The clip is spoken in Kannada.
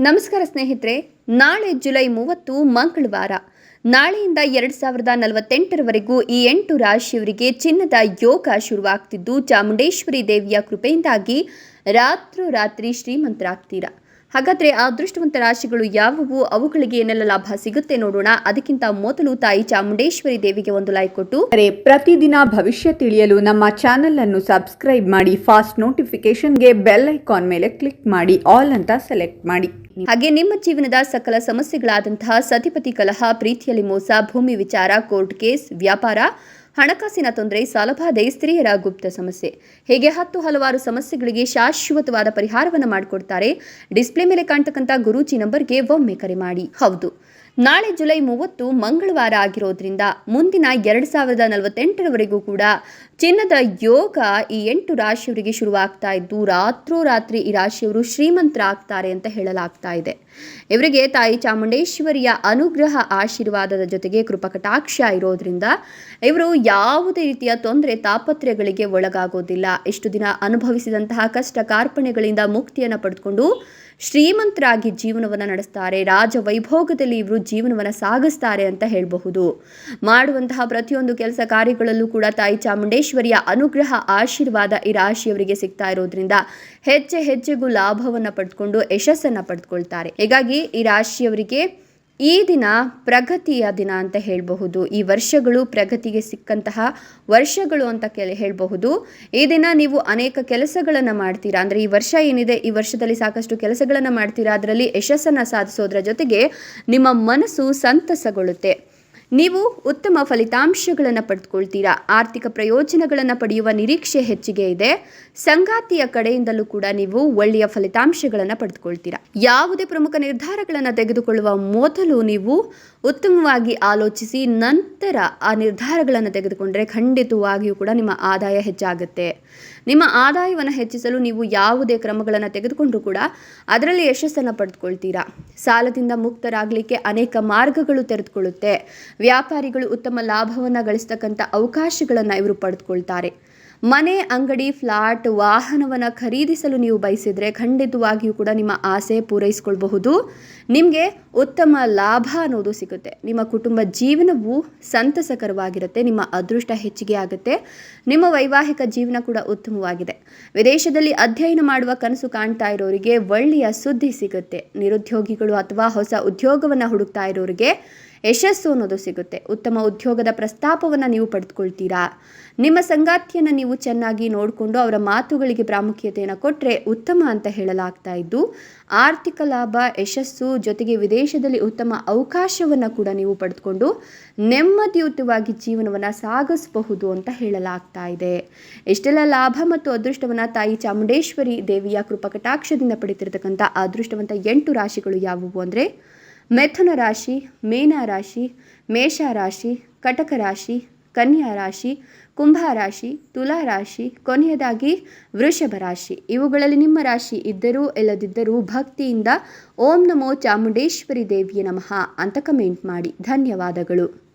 ನಮಸ್ಕಾರ ಸ್ನೇಹಿತರೆ, ನಾಳೆ ಜುಲೈ ಮೂವತ್ತು, ಮಂಗಳವಾರ. ನಾಳೆಯಿಂದ ಎರಡು ಸಾವಿರದ ನಲವತ್ತೆಂಟರವರೆಗೂ ಈ ಎಂಟು ರಾಶಿಯವರಿಗೆ ಚಿನ್ನದ ಯೋಗ ಶುರುವಾಗ್ತಿದ್ದು, ಚಾಮುಂಡೇಶ್ವರಿ ದೇವಿಯ ಕೃಪೆಯಿಂದಾಗಿ ರಾತ್ರೋರಾತ್ರಿ ಶ್ರೀಮಂತರಾಗ್ತೀರಾ? ಹಾಗಾದ್ರೆ ಆ ಅದೃಷ್ಟವಂತ ರಾಶಿಗಳು ಯಾವುವು? ಅವುಗಳಿಗೆ ಏನೆಲ್ಲ ಲಾಭ ಸಿಗುತ್ತೆ ನೋಡೋಣ. ಅದಕ್ಕಿಂತ ಮೊದಲು ತಾಯಿ ಚಾಮುಂಡೇಶ್ವರಿ ದೇವಿಗೆ ಒಂದು ಲೈಕ್ ಕೊಟ್ಟು. ಅರೆ ಪ್ರತಿದಿನ ಭವಿಷ್ಯ ತಿಳಿಯಲು ನಮ್ಮ ಚಾನೆಲ್ ಅನ್ನು ಸಬ್ಸ್ಕ್ರೈಬ್ ಮಾಡಿ ಫಾಸ್ಟ್ ನೋಟಿಫಿಕೇಶನ್ಗೆ ಬೆಲ್ ಐಕಾನ್ ಮೇಲೆ ಕ್ಲಿಕ್ ಮಾಡಿ ಆಲ್ ಅಂತ ಸೆಲೆಕ್ಟ್ ಮಾಡಿ. ಹಾಗೆ ನಿಮ್ಮ ಜೀವನದ ಸಕಲ ಸಮಸ್ಯೆಗಳಾದಂತಹ ಸತಿಪತಿ ಕಲಹ ಪ್ರೀತಿಯಲ್ಲಿ ಮೋಸ ಭೂಮಿ ವಿಚಾರ ಕೋರ್ಟ್ ಕೇಸ್ ವ್ಯಾಪಾರ ಹಣಕಾಸಿನ ತೊಂದರೆ, ಸಾಲಬಾಧೆ, ಸ್ತ್ರೀಯರ ಗುಪ್ತ ಸಮಸ್ಯೆ. ಹೇಗೆ ಹತ್ತು ಹಲವಾರು ಸಮಸ್ಯೆಗಳಿಗೆ ಶಾಶ್ವತವಾದ ಪರಿಹಾರವನ್ನು ಮಾಡಿಕೊಡ್ತಾರೆ. ಡಿಸ್ಪ್ಲೇ ಮೇಲೆ ಕಾಣ್ತಕ್ಕಂಥ ಗುರೂಜಿ ನಂಬರ್ಗೆ ಒಮ್ಮೆ ಕರೆ ಮಾಡಿ. ಹೌದು. ನಾಳೆ ಜುಲೈ ಮೂವತ್ತು ಮಂಗಳವಾರ ಆಗಿರೋದ್ರಿಂದ ಮುಂದಿನ ಎರಡು ಸಾವಿರದ ನಲವತ್ತೆಂಟರವರೆಗೂ ಕೂಡ ಚಿನ್ನದ ಯೋಗ ಈ ಎಂಟು ರಾಶಿಯವರಿಗೆ ಶುರುವಾಗ್ತಾ ಇದ್ದು ರಾತ್ರೋರಾತ್ರಿ ಈ ರಾಶಿಯವರು ಶ್ರೀಮಂತರಾಗ್ತಾರೆ ಅಂತ ಹೇಳಲಾಗ್ತಾ ಇದೆ. ಇವರಿಗೆ ತಾಯಿ ಚಾಮುಂಡೇಶ್ವರಿಯ ಅನುಗ್ರಹ ಆಶೀರ್ವಾದದ ಜೊತೆಗೆ ಕೃಪಕಟಾಕ್ಷ ಇರೋದ್ರಿಂದ ಇವರು ಯಾವುದೇ ರೀತಿಯ ತೊಂದರೆ ತಾಪತ್ರೆಗಳಿಗೆ ಒಳಗಾಗೋದಿಲ್ಲ. ಇಷ್ಟು ದಿನ ಅನುಭವಿಸಿದಂತಹ ಕಷ್ಟ ಕಾರ್ಪಣೆಗಳಿಂದ ಮುಕ್ತಿಯನ್ನು ಪಡೆದುಕೊಂಡು ಶ್ರೀಮಂತರಾಗಿ ಜೀವನವನ್ನು ನಡೆಸ್ತಾರೆ. ರಾಜ ವೈಭೋಗದಲ್ಲಿ ಇವರು ಜೀವನವನ್ನು ಸಾಗಿಸ್ತಾರೆ ಅಂತ ಹೇಳಬಹುದು. ಮಾಡುವಂತಹ ಪ್ರತಿಯೊಂದು ಕೆಲಸ ಕಾರ್ಯಗಳಲ್ಲೂ ಕೂಡ ತಾಯಿ ಚಾಮುಂಡೇಶ್ವರಿಯ ಅನುಗ್ರಹ, ಆಶೀರ್ವಾದ ಈ ರಾಶಿಯವರಿಗೆ ಸಿಗ್ತಾ ಇರೋದ್ರಿಂದ ಹೆಚ್ಚು ಹೆಚ್ಚಿಗೂ ಲಾಭವನ್ನು ಪಡೆದುಕೊಂಡು ಯಶಸ್ಸನ್ನು ಪಡೆದುಕೊಳ್ತಾರೆ ಹೀಗಾಗಿ ಈ ರಾಶಿಯವರಿಗೆ ಈ ದಿನ ಪ್ರಗತಿಯ ದಿನ ಅಂತ ಹೇಳಬಹುದು. ಈ ವರ್ಷಗಳು ಪ್ರಗತಿಗೆ ಸಿಕ್ಕಂತಹ ವರ್ಷಗಳು ಅಂತ ಕೆಲ ಹೇಳಬಹುದು. ಈ ದಿನ ನೀವು ಅನೇಕ ಕೆಲಸಗಳನ್ನು ಮಾಡ್ತೀರಾ? ಅಂದರೆ ಈ ವರ್ಷ ಏನಿದೆ? ಈ ವರ್ಷದಲ್ಲಿ ಸಾಕಷ್ಟು ಕೆಲಸಗಳನ್ನು ಮಾಡ್ತೀರಾ? ಅದರಲ್ಲಿ ಯಶಸ್ಸನ್ನು ಸಾಧಿಸೋದ್ರ ಜೊತೆಗೆ ನಿಮ್ಮ ಮನಸ್ಸು ಸಂತಸಗೊಳ್ಳುತ್ತೆ. ನೀವು ಉತ್ತಮ ಫಲಿತಾಂಶಗಳನ್ನು ಪಡೆದುಕೊಳ್ತೀರಾ? ಆರ್ಥಿಕ ಪ್ರಯೋಜನಗಳನ್ನು ಪಡೆಯುವ ನಿರೀಕ್ಷೆ ಹೆಚ್ಚಿಗೆ ಇದೆ. ಸಂಗಾತಿಯ ಕಡೆಯಿಂದಲೂ ಕೂಡ ನೀವು ಒಳ್ಳೆಯ ಫಲಿತಾಂಶಗಳನ್ನು ಪಡೆದುಕೊಳ್ತೀರಾ? ಯಾವುದೇ ಪ್ರಮುಖ ನಿರ್ಧಾರಗಳನ್ನು ತೆಗೆದುಕೊಳ್ಳುವ ಮೊದಲು ನೀವು ಉತ್ತಮವಾಗಿ ಆಲೋಚಿಸಿ ನಂತರ ಆ ನಿರ್ಧಾರಗಳನ್ನು ತೆಗೆದುಕೊಂಡರೆ ಖಂಡಿತವಾಗಿಯೂ ಕೂಡ ನಿಮ್ಮ ಆದಾಯ ಹೆಚ್ಚಾಗುತ್ತೆ. ನಿಮ್ಮ ಆದಾಯವನ್ನು ಹೆಚ್ಚಿಸಲು ನೀವು ಯಾವುದೇ ಕ್ರಮಗಳನ್ನು ತೆಗೆದುಕೊಂಡರೂ ಕೂಡ ಅದರಲ್ಲಿ ಯಶಸ್ಸನ್ನು ಪಡೆದುಕೊಳ್ತೀರಾ? ಸಾಲದಿಂದ ಮುಕ್ತರಾಗಲಿಕ್ಕೆ ಅನೇಕ ಮಾರ್ಗಗಳು ತೆರೆದುಕೊಳ್ಳುತ್ತೆ. ವ್ಯಾಪಾರಿಗಳು ಉತ್ತಮ ಲಾಭವನ್ನು ಗಳಿಸ್ತಕ್ಕಂಥ ಅವಕಾಶಗಳನ್ನು ಇವರು ಪಡೆದುಕೊಳ್ತಾರೆ ಮನೆ, ಅಂಗಡಿ, ಫ್ಲಾಟ್, ವಾಹನವನ್ನು ಖರೀದಿಸಲು ನೀವು ಬಯಸಿದರೆ ಖಂಡಿತವಾಗಿಯೂ ಕೂಡ ನಿಮ್ಮ ಆಸೆ ಪೂರೈಸಿಕೊಳ್ಬಹುದು. ನಿಮಗೆ ಉತ್ತಮ ಲಾಭ ಅನ್ನೋದು ಸಿಗುತ್ತೆ. ನಿಮ್ಮ ಕುಟುಂಬ ಜೀವನವು ಸಂತಸಕರವಾಗಿರುತ್ತೆ, ನಿಮ್ಮ ಅದೃಷ್ಟ ಹೆಚ್ಚಿಗೆ ಆಗುತ್ತೆ, ನಿಮ್ಮ ವೈವಾಹಿಕ ಜೀವನ ಕೂಡ ಉತ್ತಮವಾಗಿದೆ. ವಿದೇಶದಲ್ಲಿ ಅಧ್ಯಯನ ಮಾಡುವ ಕನಸು ಕಾಣ್ತಾ ಇರೋರಿಗೆ ಒಳ್ಳೆಯ ಸುದ್ದಿ ಸಿಗುತ್ತೆ. ನಿರುದ್ಯೋಗಿಗಳು ಅಥವಾ ಹೊಸ ಉದ್ಯೋಗವನ್ನು ಹುಡುಕ್ತಾ ಇರೋರಿಗೆ ಯಶಸ್ಸು ಅನ್ನೋದು ಸಿಗುತ್ತೆ. ಉತ್ತಮ ಉದ್ಯೋಗದ ಪ್ರಸ್ತಾಪವನ್ನು ನೀವು ಪಡೆದುಕೊಳ್ತೀರಾ? ನಿಮ್ಮ ಸಂಗಾತಿಯನ್ನು ನೀವು ಚೆನ್ನಾಗಿ ನೋಡಿಕೊಂಡು ಅವರ ಮಾತುಗಳಿಗೆ ಪ್ರಾಮುಖ್ಯತೆಯನ್ನು ಕೊಟ್ಟರೆ ಉತ್ತಮ ಅಂತ ಹೇಳಲಾಗ್ತಾ ಇದ್ದು, ಆರ್ಥಿಕ ಲಾಭ, ಯಶಸ್ಸು ಜೊತೆಗೆ ವಿದೇಶದಲ್ಲಿ ಉತ್ತಮ ಅವಕಾಶವನ್ನು ಕೂಡ ನೀವು ಪಡೆದುಕೊಂಡು ನೆಮ್ಮದಿಯುತವಾಗಿ ಜೀವನವನ್ನು ಸಾಗಿಸಬಹುದು ಅಂತ ಹೇಳಲಾಗ್ತಾ ಇದೆ. ಎಷ್ಟೆಲ್ಲ ಲಾಭ ಮತ್ತು ಅದೃಷ್ಟವನ್ನು ತಾಯಿ ಚಾಮುಂಡೇಶ್ವರಿ ದೇವಿಯ ಕೃಪಕಟಾಕ್ಷದಿಂದ ಪಡಿತಿರ್ತಕ್ಕಂಥ ಅದೃಷ್ಟವಂತ ಎಂಟು ರಾಶಿಗಳು ಯಾವುವು ಅಂದರೆ ಮಿಥುನ ರಾಶಿ, ಮೀನ ರಾಶಿ, ಮೇಷ ರಾಶಿ, ಕಟಕ ರಾಶಿ, ಕನ್ಯಾ ರಾಶಿ, ಕುಂಭ ರಾಶಿ, ತುಲಾ ರಾಶಿ, ಕೊನೆಯದಾಗಿ ವೃಷಭ ರಾಶಿ. ಇವುಗಳಲ್ಲಿ ನಿಮ್ಮ ರಾಶಿ ಇದ್ದರೂ ಇಲ್ಲದಿದ್ದರೂ ಭಕ್ತಿಯಿಂದ ಓಂ ನಮೋ ಚಾಮುಂಡೇಶ್ವರಿ ದೇವಿಯ ನಮಃ ಅಂತ ಕಮೆಂಟ್ ಮಾಡಿ. ಧನ್ಯವಾದಗಳು.